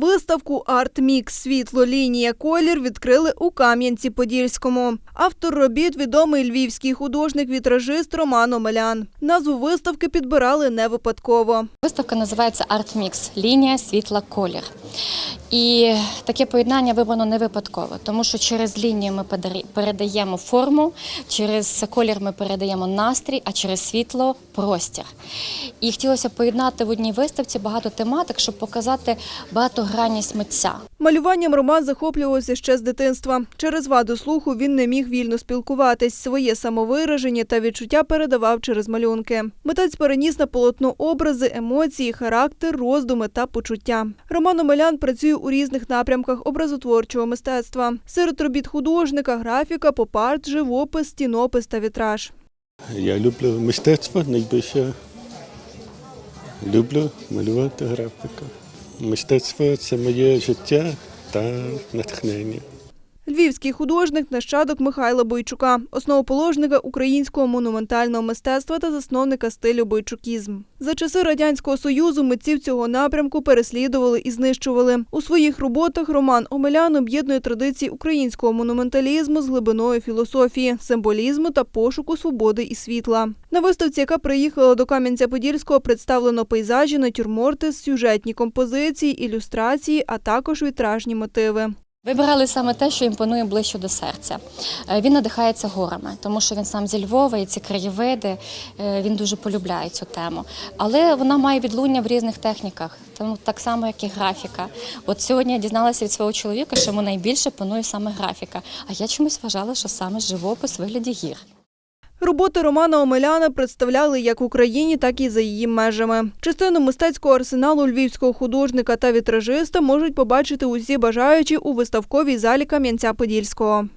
Виставку «Артмікс. Світло, лінія, колір» відкрили у Кам'янці-Подільському. Автор робіт – відомий львівський художник-вітражист Роман Омелян. Назву виставки підбирали не випадково. Виставка називається Mix – лінія світла колір. І таке поєднання вибрано не випадково, тому що через лінію ми передаємо форму, через колір ми передаємо настрій, а через світло простір. І хотілося поєднати в одній виставці багато тематик, щоб показати багатогранність митця. Малюванням Роман захоплювався ще з дитинства. Через ваду слуху він не міг вільно спілкуватись. Своє самовираження та відчуття передавав через малюнки. Митець переніс на полотно образи, емоції, характер, роздуми та почуття. Роман Омелян працює у різних напрямках образотворчого мистецтва. Серед робіт художника, графіка, поп-арт, живопис, стінопис та вітраж. Я люблю мистецтво найбільше. Люблю малювати графіку. Мистецтво це моє життя та натхнення. Львівський художник нащадок Михайла Бойчука, основоположника українського монументального мистецтва та засновника стилю бойчукізм. За часи радянського союзу митців цього напрямку переслідували і знищували. У своїх роботах Роман Омелян об'єднує традиції українського монументалізму з глибиною філософії, символізму та пошуку свободи і світла. На виставці, яка приїхала до Кам'янця-Подільського, представлено пейзажі, натюрморти, сюжетні композиції, ілюстрації, а також вітражні мотиви. Вибирали саме те, що імпонує ближче до серця. Е, Він надихається горами, тому що він сам зі Львова, і ці краєвиди, е, він дуже полюбляє цю тему. Але вона має відлуння в різних техніках, так само, як і графіка. От сьогодні я дізналася від свого чоловіка, що йому найбільше панує саме графіка. А я чомусь вважала, що саме живопис в вигляді гір. Роботи Романа Омеляна представляли як в Україні, так і за її межами. Частину мистецького арсеналу львівського художника та вітражиста можуть побачити усі бажаючі у виставковій залі Кам'янця-Подільського.